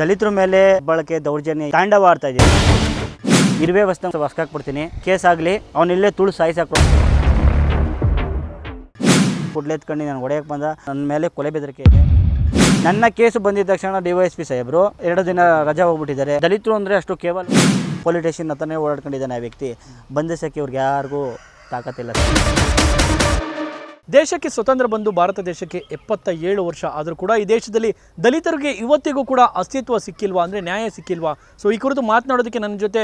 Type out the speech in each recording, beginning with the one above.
ದಲಿತರ ಮೇಲೆ ಬಳಕೆ ದೌರ್ಜನ್ಯ ತಾಂಡವಾಡ್ತಾ ಇದೆ. ಇರುವೆ ವಸ್ತು ಹೊಸ್ಕಾಕ್ಬಿಡ್ತೀನಿ ಕೇಸ್ ಆಗಲಿ ಅವನಿಲ್ಲೇ ತುಳು ಪುಡ್ಲೆ ಎತ್ಕೊಂಡು, ನಾನು ಹೊಡೆಯಕ್ಕೆ ಬಂದ. ನನ್ನ ಮೇಲೆ ಕೊಲೆ ಬೆದರಿಕೆ ಇದೆ. ನನ್ನ ಕೇಸು ಬಂದಿದ್ದ ತಕ್ಷಣ ಡಿ ವೈ ಪಿ ಸಾಹೇಬರು ಎರಡು ದಿನ ರಜಾ ಹೋಗ್ಬಿಟ್ಟಿದ್ದಾರೆ. ದಲಿತರು ಅಂದರೆ ಅಷ್ಟು ಕೇವಲ ಪೊಲೀಸ್ ಸ್ಟೇಷನ್ ಹತ್ತನೇ ಓಡಾಡ್ಕೊಂಡಿದ್ದಾನೆ ಆ ವ್ಯಕ್ತಿ. ಬಂಧಿಸೋಕ್ಕೆ ಇವ್ರಿಗೆ ಯಾರಿಗೂ ತಾಕತ್ತಿಲ್ಲ. ದೇಶಕ್ಕೆ ಸ್ವತಂತ್ರ ಬಂದು ಭಾರತ ದೇಶಕ್ಕೆ ಎಪ್ಪತ್ತ ಏಳು ವರ್ಷ ಆದರೂ ಕೂಡ ಈ ದೇಶದಲ್ಲಿ ದಲಿತರಿಗೆ ಇವತ್ತಿಗೂ ಕೂಡ ಅಸ್ತಿತ್ವ ಸಿಕ್ಕಿಲ್ವಾ ಅಂದರೆ ನ್ಯಾಯ ಸಿಕ್ಕಿಲ್ವಾ? ಸೊ ಈ ಕುರಿತು ಮಾತನಾಡೋದಕ್ಕೆ ನನ್ನ ಜೊತೆ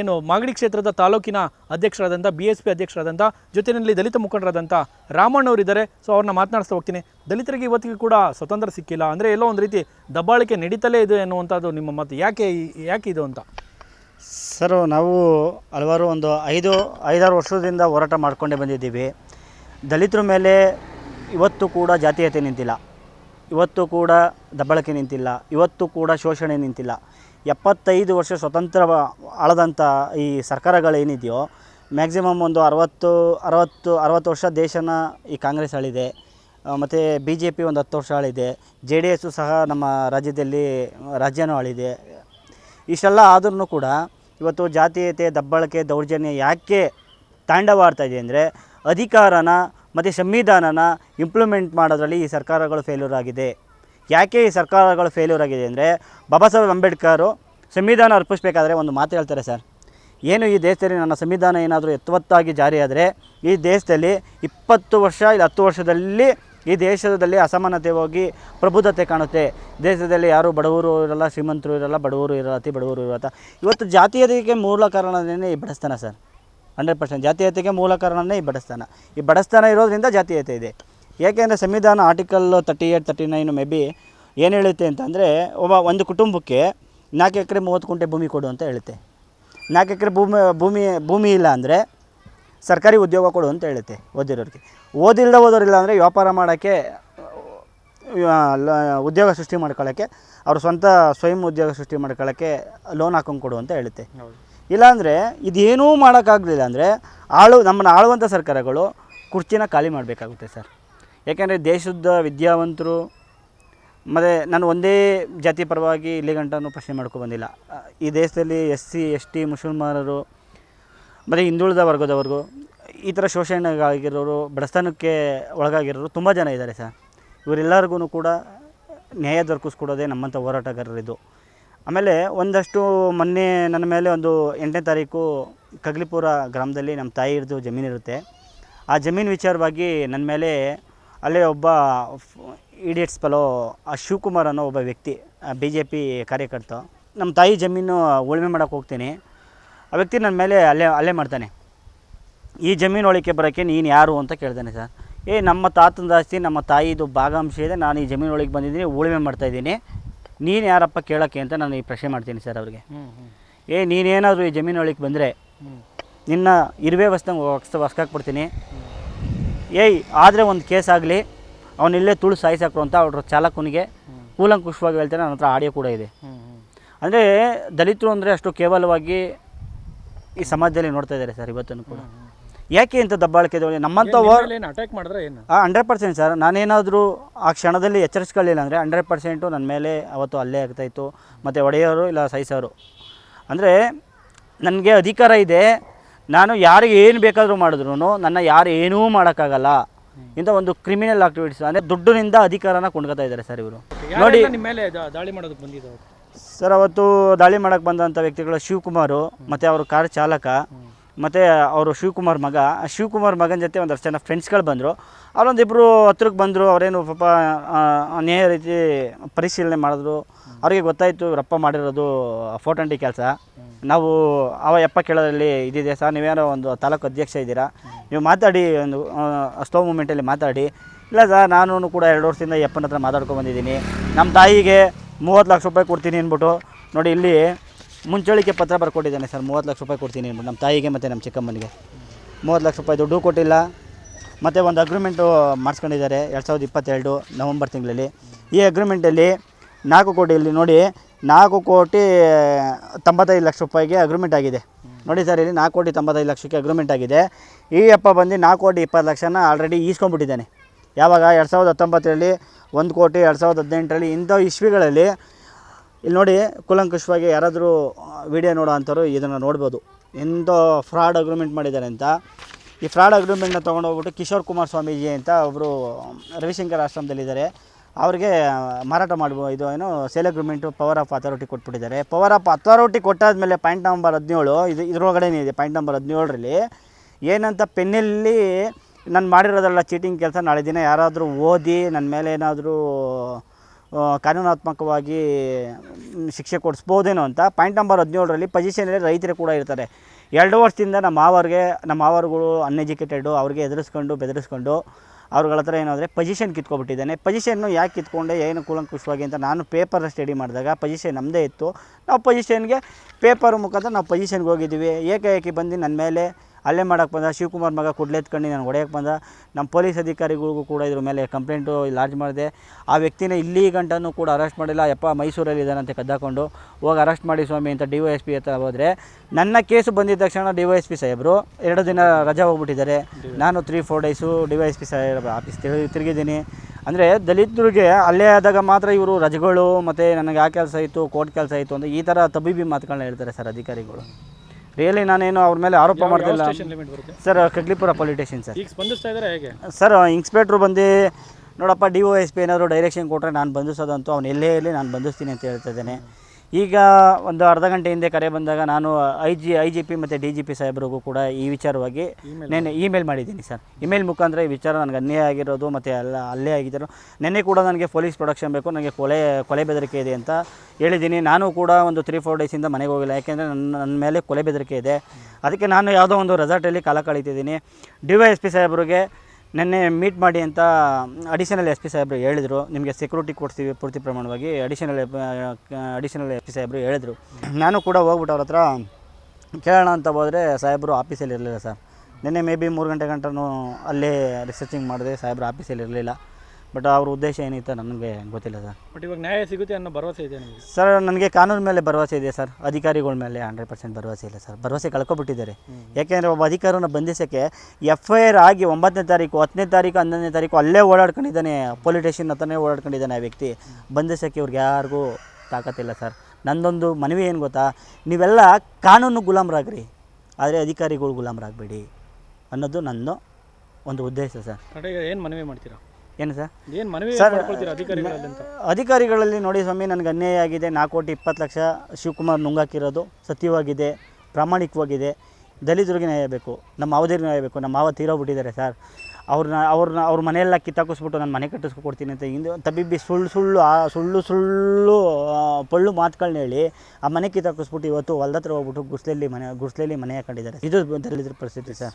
ಏನು ಮಾಗಡಿ ಕ್ಷೇತ್ರದ ತಾಲೂಕಿನ ಅಧ್ಯಕ್ಷರಾದಂಥ ಬಿ ಎಸ್ ಪಿ ಅಧ್ಯಕ್ಷರಾದಂಥ, ಜೊತೆಯಲ್ಲಿ ದಲಿತ ಮುಖಂಡರಾದಂಥ ರಾಮಣ್ಣ ಅವರಿದ್ದಾರೆ. ಸೊ ಅವ್ರನ್ನ ಮಾತನಾಡಿಸ್ತಾ ಹೋಗ್ತೀನಿ. ದಲಿತರಿಗೆ ಇವತ್ತಿಗೂ ಕೂಡ ಸ್ವತಂತ್ರ ಸಿಕ್ಕಿಲ್ಲ ಅಂದರೆ ಎಲ್ಲೋ ಒಂದು ರೀತಿ ದಬ್ಬಾಳಿಕೆ ನಡೀತಲೇ ಇದೆ ಅನ್ನುವಂಥದ್ದು ನಿಮ್ಮ ಮಾತು. ಯಾಕೆ ಯಾಕೆ ಇದು ಅಂತ? ಸರ್, ನಾವು ಹಲವಾರು ಒಂದು ಐದು, ಐದಾರು ವರ್ಷದಿಂದ ಹೋರಾಟ ಮಾಡ್ಕೊಂಡೇ ಬಂದಿದ್ದೀವಿ. ದಲಿತರ ಮೇಲೆ ಇವತ್ತು ಕೂಡ ಜಾತೀಯತೆ ನಿಂತಿಲ್ಲ. ಇವತ್ತು ಕೂಡ ದಬ್ಬಳಕೆ ನಿಂತಿಲ್ಲ. ಇವತ್ತು ಕೂಡ ಶೋಷಣೆ ನಿಂತಿಲ್ಲ. ಎಪ್ಪತ್ತೈದು ವರ್ಷ ಸ್ವತಂತ್ರ ಆಳದಂಥ ಈ ಸರ್ಕಾರಗಳೇನಿದೆಯೋ ಮ್ಯಾಕ್ಸಿಮಮ್ ಒಂದು ಅರವತ್ತು ಅರವತ್ತು ಅರವತ್ತು ವರ್ಷ ದೇಶನ ಈ ಕಾಂಗ್ರೆಸ್ ಆಳಿದೆ. ಮತ್ತು ಬಿ ಜೆ ಪಿ ಒಂದು ಹತ್ತು ವರ್ಷ ಆಳಿದೆ. ಜೆ ಡಿ ಎಸ್ಸು ಸಹ ನಮ್ಮ ರಾಜ್ಯದಲ್ಲಿ ರಾಜ್ಯನೂ ಆಳಿದೆ. ಇಷ್ಟೆಲ್ಲ ಆದ್ರೂ ಕೂಡ ಇವತ್ತು ಜಾತೀಯತೆ, ದಬ್ಬಳಕೆ, ದೌರ್ಜನ್ಯ ಯಾಕೆ ತಾಂಡವಾಡ್ತಾ ಇದೆ ಅಂದರೆ ಅಧಿಕಾರನ ಮತ್ತು ಸಂವಿಧಾನನ ಇಂಪ್ಲಿಮೆಂಟ್ ಮಾಡೋದ್ರಲ್ಲಿ ಈ ಸರ್ಕಾರಗಳು ಫೇಲ್ಯೂರ್ ಆಗಿದೆ. ಯಾಕೆ ಈ ಸರ್ಕಾರಗಳು ಫೇಲ್ಯೂರ್ ಆಗಿದೆ ಅಂದರೆ ಬಾಬಾ ಸಾಹೇಬ್ ಅಂಬೇಡ್ಕರು ಸಂವಿಧಾನ ಅರ್ಪಿಸಬೇಕಾದ್ರೆ ಒಂದು ಮಾತು ಹೇಳ್ತಾರೆ ಸರ್. ಏನು ಈ ದೇಶದಲ್ಲಿ ನನ್ನ ಸಂವಿಧಾನ ಏನಾದರೂ ಎತ್ತುವತ್ತಾಗಿ ಜಾರಿಯಾದರೆ ಈ ದೇಶದಲ್ಲಿ ಇಪ್ಪತ್ತು ವರ್ಷ ಇಲ್ಲ ಹತ್ತು ವರ್ಷದಲ್ಲಿ ಈ ದೇಶದಲ್ಲಿ ಅಸಮಾನತೆ ಹೋಗಿ ಪ್ರಬುದ್ಧತೆ ಕಾಣುತ್ತೆ. ದೇಶದಲ್ಲಿ ಯಾರು ಬಡವರು ಇರಲ್ಲ ಶ್ರೀಮಂತರು ಇರಲ್ಲ, ಬಡವರು ಇರಲ್ಲ, ಅತಿ ಬಡವರು ಇರಲ್ಲ ಇವತ್ತು ಜಾತೀಯತೆಗೆ ಮೂಲ ಕಾರಣನೇ ಬಡಸ್ತಾನ ಸರ್. Hundred percent. ಜಾತೀಯತೆಗೆ ಮೂಲ ಕಾರಣನೇ ಈ ಬಡಸ್ತಾನ ಈ ಬಡಸ್ತಾನ ಇರೋದ್ರಿಂದ ಜಾತೀಯತೆ ಇದೆ. ಏಕೆಂದರೆ ಸಂವಿಧಾನ article thirty eight thirty nine maybe ಏನು ಹೇಳುತ್ತೆ ಅಂತಂದರೆ, ಒಬ್ಬ ಒಂದು ಕುಟುಂಬಕ್ಕೆ ನಾಲ್ಕು ಎಕರೆ ಮೂವತ್ತು ಕುಂಟೆ ಭೂಮಿ ಕೊಡು ಅಂತ ಹೇಳುತ್ತೆ. ನಾಲ್ಕು ಎಕರೆ ಭೂಮಿ ಭೂಮಿ ಭೂಮಿ ಇಲ್ಲ ಅಂದರೆ ಸರ್ಕಾರಿ ಉದ್ಯೋಗ ಕೊಡು ಅಂತ ಹೇಳುತ್ತೆ ಓದಿರೋರಿಗೆ. ಓದಿಲ್ಲದ ಓದೋರಿಲ್ಲ ಅಂದರೆ ವ್ಯಾಪಾರ ಮಾಡೋಕ್ಕೆ ಉದ್ಯೋಗ ಸೃಷ್ಟಿ ಮಾಡ್ಕೊಳ್ಳೋಕ್ಕೆ ಅವ್ರ ಸ್ವಂತ ಸ್ವಯಂ ಉದ್ಯೋಗ ಸೃಷ್ಟಿ ಮಾಡ್ಕೊಳ್ಳೋಕ್ಕೆ ಲೋನ್ ಹಾಕೊಂಡು ಕೊಡು ಅಂತ ಹೇಳುತ್ತೆ. ಇಲ್ಲಾಂದರೆ ಇದೇನೂ ಮಾಡೋಕ್ಕಾಗಲಿಲ್ಲ ಅಂದರೆ ಆಳು ನಮ್ಮನ್ನು ಆಳುವಂಥ ಸರ್ಕಾರಗಳು ಕುರ್ಚಿನ ಖಾಲಿ ಮಾಡಬೇಕಾಗುತ್ತೆ ಸರ್. ಯಾಕೆಂದರೆ ದೇಶದ ವಿದ್ಯಾವಂತರು, ಮತ್ತು ನಾನು ಒಂದೇ ಜಾತಿ ಪರವಾಗಿ ಇಲ್ಲಿ ಗಂಟನೂ ಪ್ರಶ್ನೆ ಮಾಡ್ಕೊ ಬಂದಿಲ್ಲ. ಈ ದೇಶದಲ್ಲಿ ಎಸ್ ಸಿ, ಎಸ್ ಟಿ, ಮುಸಲ್ಮಾನರು, ಮತ್ತು ಹಿಂದುಳಿದ ವರ್ಗದವರೆಗೂ, ಈ ಥರ ಶೋಷಣೆಗಾಗಿರೋರು, ಬಡತನಕ್ಕೆ ಒಳಗಾಗಿರೋರು ತುಂಬ ಜನ ಇದ್ದಾರೆ ಸರ್. ಇವರೆಲ್ಲರಿಗೂ ಕೂಡ ನ್ಯಾಯ ದೊರಕಿಸ್ಕೊಡೋದೇ ನಮ್ಮಂಥ ಹೋರಾಟಗಾರರಿದು. ಆಮೇಲೆ ಒಂದಷ್ಟು ಮೊನ್ನೆ ನನ್ನ ಮೇಲೆ ಒಂದು ಎಂಟನೇ ತಾರೀಕು ಕಗ್ಲಿಪುರ ಗ್ರಾಮದಲ್ಲಿ ನಮ್ಮ ತಾಯಿಯರ್ದು ಜಮೀನಿರುತ್ತೆ ಆ ಜಮೀನು ವಿಚಾರವಾಗಿ ನನ್ನ ಮೇಲೆ ಅಲ್ಲೇ ಒಬ್ಬ ಇಡಿಯಟ್ಸ್ ಪಲೋ ಆ ಶಿವಕುಮಾರ್ ಅನ್ನೋ ಒಬ್ಬ ವ್ಯಕ್ತಿ ಬಿ ಜೆ ಪಿ ಕಾರ್ಯಕರ್ತ, ನಮ್ಮ ತಾಯಿ ಜಮೀನು ಉಳುಮೆ ಮಾಡೋಕ್ಕೆ ಹೋಗ್ತೀನಿ. ಆ ವ್ಯಕ್ತಿ ನನ್ನ ಮೇಲೆ ಅಲ್ಲೇ ಅಲ್ಲೇ ಮಾಡ್ತಾನೆ. ಈ ಜಮೀನು ಒಳಕ್ಕೆ ಬರೋಕ್ಕೆ ನೀನು ಯಾರು ಅಂತ ಕೇಳ್ತಾನೆ ಸರ್. ಏ, ನಮ್ಮ ತಾತನ ಆಸ್ತಿ ನಮ್ಮ ತಾಯಿದು ಭಾಗಾಂಶ ಇದೆ ನಾನು ಈ ಜಮೀನು ಒಳಗೆ ಬಂದಿದ್ದೀನಿ, ಉಳುಮೆ ಮಾಡ್ತಾಯಿದ್ದೀನಿ ನೀನು ಯಾರಪ್ಪ ಕೇಳೋಕ್ಕೆ ಅಂತ ನಾನು ಈ ಪ್ರಶ್ನೆ ಮಾಡ್ತೀನಿ ಸರ್ ಅವ್ರಿಗೆ. ಏ ನೀನೇನಾದರೂ ಈ ಜಮೀನು ಒಳಗೆ ಬಂದರೆ ನಿನ್ನ ಇರುವೆ ವಸ್ತು ಹೊಸ್ ಹೊಸ್ಕಾಕ್ಬಿಡ್ತೀನಿ ಏಯ್ ಆದರೆ ಒಂದು ಕೇಸ್ ಆಗಲಿ ಅವನಿಲ್ಲೇ ತುಳು ಸಾಯಿಸಾಕ್ರು ಅಂತ ಅವ್ರ ಚಾಲಕನಿಗೆ ಕೂಲಂಕುಷವಾಗಿ ಹೇಳ್ತಾರೆ ನನ್ನ ಹತ್ರ ಆಡಿಯೋ ಕೂಡ ಇದೆ. ಅಂದರೆ ದಲಿತರು ಅಂದರೆ ಅಷ್ಟು ಕೇವಲವಾಗಿ ಈ ಸಮಾಜದಲ್ಲಿ ನೋಡ್ತಾ ಇದ್ದಾರೆ ಸರ್ ಇವತ್ತೂ ಕೂಡ. ಯಾಕೆ ಇಂಥ ದಬ್ಬಾಳಿಕೆ ನಮ್ಮಂತ ನಮ್ಮಂಥ ಅಟ್ಯಾಕ್ ಮಾಡಿದ್ರೆ ಏನು? ಹಂಡ್ರೆಡ್ ಪರ್ಸೆಂಟ್ ಸರ್ ನಾನೇನಾದರೂ ಆ ಕ್ಷಣದಲ್ಲಿ ಎಚ್ಚರಿಸ್ಕೊಳ್ಳಿಲ್ಲ ಅಂದರೆ ಹಂಡ್ರೆಡ್ ಪರ್ಸೆಂಟು ನನ್ನ ಮೇಲೆ ಅವತ್ತು ಅಲ್ಲೇ ಆಗ್ತಾಯಿತ್ತು. ಮತ್ತು ಒಡೆಯೋರು ಇಲ್ಲ ಸಹಿಸೋರು ಅಂದರೆ ನನಗೆ ಅಧಿಕಾರ ಇದೆ. ನಾನು ಯಾರಿಗೆ ಏನು ಬೇಕಾದರೂ ಮಾಡಿದ್ರು ನನ್ನ ಯಾರು ಏನೂ ಮಾಡೋಕ್ಕಾಗಲ್ಲ. ಇಂಥ ಒಂದು ಕ್ರಿಮಿನಲ್ ಆಕ್ಟಿವಿಟೀಸ್ ಅಂದರೆ ದುಡ್ಡಿನಿಂದ ಅಧಿಕಾರನ ಕೊಂಡ್ಕೊತಾ ಇದ್ದಾರೆ ಸರ್ ಇವರು. ನೋಡಿ ನಿಮ್ಮ ಮೇಲೆ ದಾಳಿ ಮಾಡೋದಕ್ಕೆ ಬಂದಿದ್ದಾರೆ ಸರ್ ಅವತ್ತು ದಾಳಿ ಮಾಡೋಕ್ಕೆ ಬಂದಂಥ ವ್ಯಕ್ತಿಗಳು ಶಿವಕುಮಾರು ಮತ್ತು ಅವರು ಕಾರ್ ಚಾಲಕ ಮತ್ತು ಅವರು ಶಿವಕುಮಾರ್ ಮಗ ಶಿವಕುಮಾರ್ ಮಗನ ಜೊತೆ ಒಂದಷ್ಟು ಜನ ಫ್ರೆಂಡ್ಸ್ಗಳು ಬಂದರು. ಅವರೊಂದಿಬ್ಬರು ಹತ್ರಕ್ಕೆ ಬಂದರು, ಅವರೇನು ಪಾಪ ಅನೇಕ ರೀತಿ ಪರಿಶೀಲನೆ ಮಾಡಿದ್ರು. ಅವರಿಗೆ ಗೊತ್ತಾಯಿತು ಇವರಪ್ಪ ಮಾಡಿರೋದು ಫೋಟಂಟಿ ಕೆಲಸ. ನಾವು ಅವ ಎಪ್ಪ ಕೇಳೋದ್ರಲ್ಲಿ ಇದಿದೆ, ಸರ್ ನೀವೇನೋ ಒಂದು ತಾಲೂಕು ಅಧ್ಯಕ್ಷ ಇದ್ದೀರಾ? ನೀವು ಮಾತಾಡಿ, ಒಂದು ಸ್ಟೋ ಮೂಮೆಂಟಲ್ಲಿ ಮಾತಾಡಿ. ಇಲ್ಲ ಸರ್ ನಾನು ಕೂಡ ಎರಡು ವರ್ಷದಿಂದ ಈ ಅಪ್ಪನ ಹತ್ರ ಮಾತಾಡ್ಕೊಂಡು ಬಂದಿದ್ದೀನಿ. ನಮ್ಮ ತಾಯಿಗೆ ಮೂವತ್ತು ಲಕ್ಷ ರೂಪಾಯಿ ಕೊಡ್ತೀನಿ ಅಂದ್ಬಿಟ್ಟು, ನೋಡಿ ಇಲ್ಲಿ ಮುಂಚಳಿಕೆ ಪತ್ರ ಬರ್ಕೊಟ್ಟಿದ್ದಾನೆ ಸರ್. ಮೂವತ್ತು ಲಕ್ಷ ರೂಪಾಯಿ ಕೊಡ್ತೀನಿ ನಮ್ಮ ತಾಯಿಗೆ ಮತ್ತು ನಮ್ಮ ಚಿಕ್ಕಮ್ಮನಿಗೆ. ಮೂವತ್ತು ಲಕ್ಷ ರೂಪಾಯಿ ದುಡ್ಡು ಕೊಟ್ಟಿಲ್ಲ. ಮತ್ತು ಒಂದು ಅಗ್ರಿಮೆಂಟು ಮಾಡಿಸ್ಕೊಂಡಿದ್ದಾರೆ. ಎರಡು ಸಾವಿರದ ಇಪ್ಪತ್ತೆರಡು ನವಂಬರ್ ತಿಂಗಳಲ್ಲಿ. ಈ ಅಗ್ರಿಮೆಂಟಲ್ಲಿ ನಾಲ್ಕು ಕೋಟಿ ಇಲ್ಲಿ ನೋಡಿ, ನಾಲ್ಕು ಕೋಟಿ, ತೊಂಬತ್ತೈದು ಲಕ್ಷ ರೂಪಾಯಿಗೆ ಅಗ್ರಿಮೆಂಟ್ ಆಗಿದೆ. ನೋಡಿ ಸರ್, ಇಲ್ಲಿ ನಾಲ್ಕು ಕೋಟಿ ತೊಂಬತ್ತೈದು ಲಕ್ಷಕ್ಕೆ ಅಗ್ರಿಮೆಂಟ್ ಆಗಿದೆ. ಈ ಅಪ್ಪ ಬಂದು ನಾಲ್ಕು ಕೋಟಿ ಇಪ್ಪತ್ತು ಲಕ್ಷನ ಆಲ್ರೆಡಿ ಈಸ್ಕೊಂಡ್ಬಿಟ್ಟಿದ್ದಾನೆ. ಯಾವಾಗ? ಎರಡು ಸಾವಿರದ ಹತ್ತೊಂಬತ್ತರಲ್ಲಿ, ಒಂದು ಕೋಟಿ, ಎರಡು ಸಾವಿರದ ಹದಿನೆಂಟರಲ್ಲಿ ಇಂಥ ಇಸ್ವಿಗಳಲ್ಲಿ ಇಲ್ಲಿ ನೋಡಿ, ಕೂಲಂಕುಷವಾಗಿ ಯಾರಾದರೂ ವಿಡಿಯೋ ನೋಡೋ ಅಂಥವ್ರು ಇದನ್ನು ನೋಡ್ಬೋದು. ಎಂಥ ಫ್ರಾಡ್ ಅಗ್ರಿಮೆಂಟ್ ಮಾಡಿದ್ದಾರೆ ಅಂತ. ಈ ಫ್ರಾಡ್ ಅಗ್ರಿಮೆಂಟ್ನ ತೊಗೊಂಡೋಗ್ಬಿಟ್ಟು ಕಿಶೋರ್ ಕುಮಾರ್ ಸ್ವಾಮೀಜಿ ಅಂತ ಒಬ್ಬರು ರವಿಶಂಕರ್ ಆಶ್ರಮದಲ್ಲಿದ್ದಾರೆ. ಅವ್ರಿಗೆ ಮಾರಾಟ ಮಾಡ್ಬೋ, ಇದು ಏನು sale agreement power of authority ಕೊಟ್ಬಿಟ್ಟಿದ್ದಾರೆ. Power of authority ಕೊಟ್ಟಾದಮೇಲೆ ಪಾಯಿಂಟ್ ನಂಬರ್ ಹದಿನೇಳು, ಇದು ಇದ್ರೊಳಗಡೆನೇ ಇದೆ ಪಾಯಿಂಟ್ ನಂಬರ್ ಹದಿನೇಳರಲ್ಲಿ. ಏನಂತ ಪೆನ್ನಲ್ಲಿ, ನಾನು ಮಾಡಿರೋದಲ್ಲ ಚೀಟಿಂಗ್ ಕೆಲಸ, ನಾಳೆ ದಿನ ಯಾರಾದರೂ ಓದಿ ನನ್ನ ಮೇಲೆ ಏನಾದರೂ ಕಾನೂನಾತ್ಮಕವಾಗಿ ಶಿಕ್ಷೆ ಕೊಡಿಸ್ಬೋದೇನೋ ಅಂತ ಪಾಯಿಂಟ್ ನಂಬರ್ ಹದಿನೇಳರಲ್ಲಿ ಪೊಸಿಷನಲ್ಲಿ ರೈತರು ಕೂಡ ಇರ್ತಾರೆ. ಎರಡು ವರ್ಷದಿಂದ ನಮ್ಮ ಮಾವರಿಗೆ, ನಮ್ಮ ಮಾವರುಗಳು ಅನ್ಎಜುಕೇಟೆಡು ಅವ್ರಿಗೆ ಎದುರಿಸ್ಕೊಂಡು ಬೆದರಿಸ್ಕೊಂಡು ಅವ್ರುಗಳ ಹತ್ರ ಏನಾದರೆ ಪೊಸಿಷನ್ ಕಿತ್ಕೊಬಿಟ್ಟಿದ್ದಾನೆ. ಪೊಸಿಷನ್ನು ಯಾಕೆ ಕಿತ್ಕೊಂಡೆ, ಏನು ಕೂಲಂಕುಷವಾಗಿ ಅಂತ ನಾನು ಪೇಪರ್ ಸ್ಟಡಿ ಮಾಡಿದಾಗ ಪೊಸಿಷನ್ ನಮ್ಮದೇ ಇತ್ತು. ನಾವು ಪೊಸಿಷನ್ಗೆ ಪೇಪರ್ ಮುಖಾಂತರ ನಾವು ಪೊಸಿಷನ್ಗೆ ಹೋಗಿದ್ದೀವಿ. ಏಕಾಏಕಿ ಬಂದು ನನ್ನ ಮೇಲೆ ಅಲ್ಲೇ ಮಾಡೋಕ್ಕೆ ಬಂದ, ಶಿವಕುಮಾರ್ ಮಗ ಕುಡ್ಲೆತ್ಕೊಂಡು ನಾನು ಹೊಡೆಯೋಕ್ಕೆ ಬಂದ. ನಮ್ಮ ಪೊಲೀಸ್ ಅಧಿಕಾರಿಗಳಿಗೂ ಕೂಡ ಇದ್ರ ಮೇಲೆ ಕಂಪ್ಲೇಂಟು ಲಾಡ್ಜ್ ಮಾಡಿದೆ. ಆ ವ್ಯಕ್ತಿನ ಇಲ್ಲಿ ಗಂಟನೂ ಕೂಡ ಅರೆಸ್ಟ್ ಮಾಡಿಲ್ಲ. ಯಪ್ಪ, ಮೈಸೂರಲ್ಲಿ ಇದ್ದಾನಂತೆ ಕದ್ದಾಕೊಂಡು ಹೋಗಿ ಅರೆಸ್ಟ್ ಮಾಡಿ ಸ್ವಾಮಿ ಅಂತ ಡಿ ವೈ ಎಸ್ ಪಿ ಹತ್ರ ಹೋದರೆ. ನನ್ನ ಕೇಸು ಬಂದಿದ್ದ ತಕ್ಷಣ ಡಿ ವೈ ಎಸ್ ಪಿ ಸಾಹೇಬರು ಎರಡು ದಿನ ರಜಾ ಹೋಗ್ಬಿಟ್ಟಿದ್ದಾರೆ. ನಾನು three four days D Y S P Saheb office ತಿರುಗಿ, ತಿರುಗಿದ್ದೀನಿ. ಅಂದರೆ ದಲಿತರಿಗೆ ಅಲ್ಲೇ ಆದಾಗ ಮಾತ್ರ ಇವರು ರಜೆಗಳು ಮತ್ತು ನನಗೆ ಆ ಕೆಲಸ ಇತ್ತು ಕೋರ್ಟ್ ಕೆಲಸ ಇತ್ತು ಅಂತ ಈ ಥರ ತಬೀಬಿ ಮಾತುಗಳನ್ನ ಹೇಳ್ತಾರೆ ಸರ್ ಅಧಿಕಾರಿಗಳು. ರಿಯಲಿ ನಾನೇನು ಅವ್ರ ಮೇಲೆ ಆರೋಪ ಮಾಡ್ತಿಲ್ಲ. ಸರ್ ಕಗ್ಲಿಪುರ ಪೊಲಿಟೇಷನ್ ಸರ್ ಈಗ ಸ್ಪಂದಿಸ್ತಾ ಇದ್ದಾರೆ ಹೇಗೆ? ಸರ್ ಇನ್ಸ್ಪೆಕ್ಟ್ರು ಬಂದು ನೋಡಪ್ಪ ಡಿ ಒ ಎಸ್ ಪಿ ಏನಾದರೂ ಡೈರೆಕ್ಷನ್ ಕೊಟ್ಟರೆ ನಾನು ಬಂಧಿಸೋದಂತೂ ಅವ್ನು ಎಲ್ಲೇ ಇರಲಿ ನಾನು ಬಂಧಿಸ್ತೀನಿ ಅಂತ ಹೇಳ್ತಾ ಇದ್ದೇನೆ. ಈಗ ಒಂದು ಅರ್ಧ ಗಂಟೆ ಹಿಂದೆ ಕರೆ ಬಂದಾಗ ನಾನು I G I G P ಮತ್ತು ಡಿ ಜಿ ಪಿ ಸಾಹೇಬ್ರಿಗೂ ಕೂಡ ಈ ವಿಚಾರವಾಗಿ ನೆನ್ನೆ ಇಮೇಲ್ ಮಾಡಿದ್ದೀನಿ ಸರ್. ಇಮೇಲ್ ಮುಖಾಂತರ ಈ ವಿಚಾರ ನನಗೆ ಅನ್ಯಾಯ ಆಗಿರೋದು ಮತ್ತು ಎಲ್ಲ ಅಲ್ಲೇ ಆಗಿದ್ದರು ನೆನ್ನೆ ಕೂಡ ನನಗೆ ಪೊಲೀಸ್ ಪ್ರೊಡಕ್ಷನ್ ಬೇಕು ನನಗೆ ಕೊಲೆ ಕೊಲೆ ಬೆದರಿಕೆ ಇದೆ ಅಂತ ಹೇಳಿದ್ದೀನಿ. ನಾನು ಕೂಡ ಒಂದು ತ್ರೀ ಫೋರ್ ಡೇಸಿಂದ ಮನೆಗೆ ಹೋಗಿಲ್ಲ. ಯಾಕೆಂದರೆ ನನ್ನ ನನ್ನ ಮೇಲೆ ಕೊಲೆ ಬೆದರಿಕೆ ಇದೆ. ಅದಕ್ಕೆ ನಾನು ಯಾವುದೋ ಒಂದು ರೆಸಾರ್ಟಲ್ಲಿ ಕಾಲ ಕಳೀತಿದ್ದೀನಿ. ಡಿ ವೈ ಎಸ್ ಪಿ ಸಾಹೇಬ್ರಿಗೆ ನಿನ್ನೆ ಮೀಟ್ ಮಾಡಿ ಅಂತ ಅಡಿಷನಲ್ ಎಸ್ ಪಿ ಸಾಹೇಬರು ಹೇಳಿದರು. ನಿಮಗೆ ಸೆಕ್ಯೂರಿಟಿ ಕೊಡ್ತೀವಿ ಪೂರ್ತಿ ಪ್ರಮಾಣವಾಗಿ ಅಡಿಷನಲ್ ಅಡಿಷನಲ್ ಎಸ್ ಪಿ ಸಾಹೇಬರು ಹೇಳಿದರು. ನಾನು ಕೂಡ ಹೋಗ್ಬಿಟ್ಟು ಅವ್ರ ಹತ್ರ ಕೇಳೋಣ ಅಂತ ಹೋದರೆ ಸಾಹೇಬರು ಆಫೀಸಲ್ಲಿ ಇರಲಿಲ್ಲ ಸರ್. ನಿನ್ನೆ ಮೇ ಬಿ ಮೂರು ಗಂಟೆ ಗಂಟನೂ ಅಲ್ಲೇ ರಿಸರ್ಚಿಂಗ್ ಮಾಡಿದೆ, ಸಾಹೇಬರು ಆಫೀಸಲ್ಲಿ ಇರಲಿಲ್ಲ. ಬಟ್ ಅವ್ರ ಉದ್ದೇಶ ಏನಿತ್ತು ನನಗೆ ಗೊತ್ತಿಲ್ಲ ಸರ್. ಬಟ್ ಇವಾಗ ನ್ಯಾಯ ಸಿಗುತ್ತೆ ಅನ್ನೋ ಭರವಸೆ ಇದೆ ನಿಮಗೆ? ಸರ್ ನನಗೆ ಕಾನೂನು ಮೇಲೆ ಭರವಸೆ ಇದೆ ಸರ್. ಅಧಿಕಾರಿಗಳ ಮೇಲೆ ಹಂಡ್ರೆಡ್ ಪರ್ಸೆಂಟ್ ಭರವಸೆ ಇಲ್ಲ ಸರ್. ಭರವಸೆ ಕಳ್ಕೊಬಿಟ್ಟಿದ್ದಾರೆ. ಯಾಕೆಂದರೆ ಒಬ್ಬ ಅಧಿಕಾರನ ಬಂಧಿಸೋಕ್ಕೆ ಎಫ್ ಐ ಆರ್ ಆಗಿ ಒಂಬತ್ತನೇ ತಾರೀಕು ಹತ್ತನೇ ತಾರೀಕು ಹನ್ನೊಂದನೇ ತಾರೀಕು ಅಲ್ಲೇ ಓಡಾಡ್ಕೊಂಡಿದ್ದಾನೆ. ಪೊಲೀಸ್ ಸ್ಟೇಷನ್ ಹತ್ರನೇ ಓಡಾಡ್ಕೊಂಡಿದ್ದಾನೆ ಆ ವ್ಯಕ್ತಿ. ಬಂಧಿಸೋಕ್ಕೆ ಇವ್ರಿಗೆ ಯಾರಿಗೂ ತಾಕತ್ತಿಲ್ಲ ಸರ್. ನಂದೊಂದು ಮನವಿ ಏನು ಗೊತ್ತಾ? ನೀವೆಲ್ಲ ಕಾನೂನು ಗುಲಾಮರಾಗ್ರಿ. ಆದರೆ ಅಧಿಕಾರಿಗಳು ಗುಲಾಮರಾಗಬೇಡಿ ಅನ್ನೋದು ನನ್ನ ಒಂದು ಉದ್ದೇಶ ಸರ್. ಏನು ಮನವಿ ಮಾಡ್ತೀರಾ? ಏನು ಸರ್? ಏನು ಮನವಿ ಸರ್, ಮಾಡ್ಕೊಳ್ತೀರಾ ಅಧಿಕಾರಿಗಳಲ್ಲಿ ಅಂತ? ಅಧಿಕಾರಿಗಳಲ್ಲಿ ನೋಡಿ ಸ್ವಾಮಿ ನನಗೆ ಅನ್ಯಾಯ ಆಗಿದೆ. ನಾಲ್ಕು ಕೋಟಿ ಇಪ್ಪತ್ತು ಲಕ್ಷ ಶಿವಕುಮಾರ್ ನುಂಗಾಕಿರೋದು ಸತ್ಯವಾಗಿದೆ ಪ್ರಾಮಾಣಿಕವಾಗಿದೆ. ದಲಿತರಿಗೆ ನ್ಯಾಯ ಬೇಕು. ನಮ್ಮ ಮಾವದಿರಿಗೆ ನ್ಯಾಯ ಬೇಕು. ನಮ್ಮ ಮಾವ ತೀರೋಗ್ಬಿಟ್ಟಿದ್ದಾರೆ ಸರ್. ಅವ್ರನ್ನ ಅವ್ರನ್ನ ಅವ್ರ ಮನೆಯೆಲ್ಲ ಕಿತ್ತಾಕಿಸ್ಬಿಟ್ಟು ನಾನು ಮನೆ ಕಟ್ಟಿಸ್ಕೊಡ್ತೀನಿ ಅಂತ ಹಿಂದೆ ತಬಿಬ್ಬಿ ಸುಳ್ಳು ಸುಳ್ಳು ಆ ಸುಳ್ಳು ಸುಳ್ಳು ಪಳ್ಳು ಪೊಳ್ಳು ಮಾತುಗಳನ್ನ ಹೇಳಿ ಆ ಮನೆ ಕಿತ್ತಾಕಿಸ್ಬಿಟ್ಟು ಇವತ್ತು ಹೊಲ್ದ ಹತ್ರ ಹೋಗ್ಬಿಟ್ಟು ಗುಡ್ಸ್ಲಲ್ಲಿ ಮನೆ ಗುಡ್ಸ್ಲಲ್ಲಿ ಮನೆ ಹಾಕೊಂಡಿದ್ದಾರೆ. ಇದು ದಲಿತರ ಪರಿಸ್ಥಿತಿ ಸರ್.